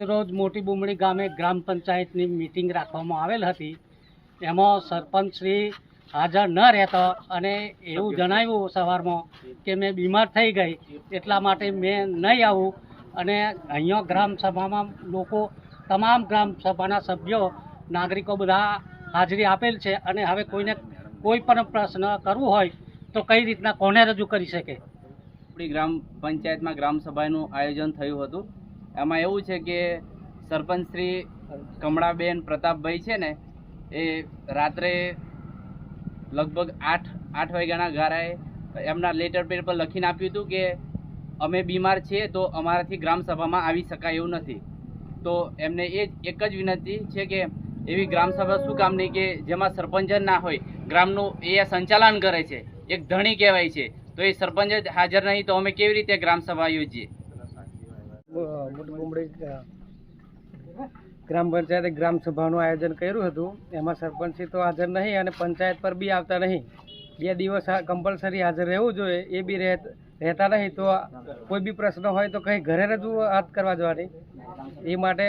રોજ મોટી બુમડી ગામે ગ્રામ પંચાયતની મિટિંગ રાખવામાં આવેલ હતી. એમાં સરપંચ શ્રી હાજર ન રહેતા અને એવું જણાવ્યું સવારમાં કે મેં બીમાર થઈ ગઈ એટલા માટે મેં નહીં આવું. અને અહીંયા ગ્રામ સભામાં લોકો તમામ ગ્રામ સભાના સભ્યો નાગરિકો બધા હાજરી આપેલ છે અને હવે કોઈને કોઈ પણ પ્રશ્ન કરવું હોય તો કઈ રીતના કોને રજૂ કરી શકે? આપણી ગ્રામ પંચાયતમાં ગ્રામ સભાનું આયોજન થયું હતું. એમાં એવું છે કે સરપંચ શ્રી કમળાબેન પ્રતાપભાઈ છે ને, એ રાત્રે લગભગ આઠ આઠ વાગ્યાના ગારાએ એમના લેટર પેડ પર લખીને આપ્યું હતું કે અમે બીમાર છીએ તો અમારાથી ગ્રામસભામાં આવી શકાય એવું નથી. તો એમને એ એક જ વિનંતી છે કે એવી ગ્રામસભા શું શું કામની કે જેમાં સરપંચ જ ના હોય, ગ્રામનું એ સંચાલન કરે છે, એક ધણી કહેવાય છે. તો એ સરપંચ જ હાજર નહીં તો અમે કેવી રીતે ગ્રામસભા યોજીએ? મોટી ગ્રામ પંચાયતે ગ્રામ સભાનું આયોજન કર્યું હતું. એમાં સરપંચી તો હાજર નહીં અને પંચાયત પર બી આવતા નહીં. બે દિવસ કમ્પલસરી હાજર રહેવું જોઈએ, એ બી રહેત નહીં. તો કોઈ બી પ્રશ્ન હોય તો કંઈ ઘરે રજૂઆત કરવા જવાની. એ માટે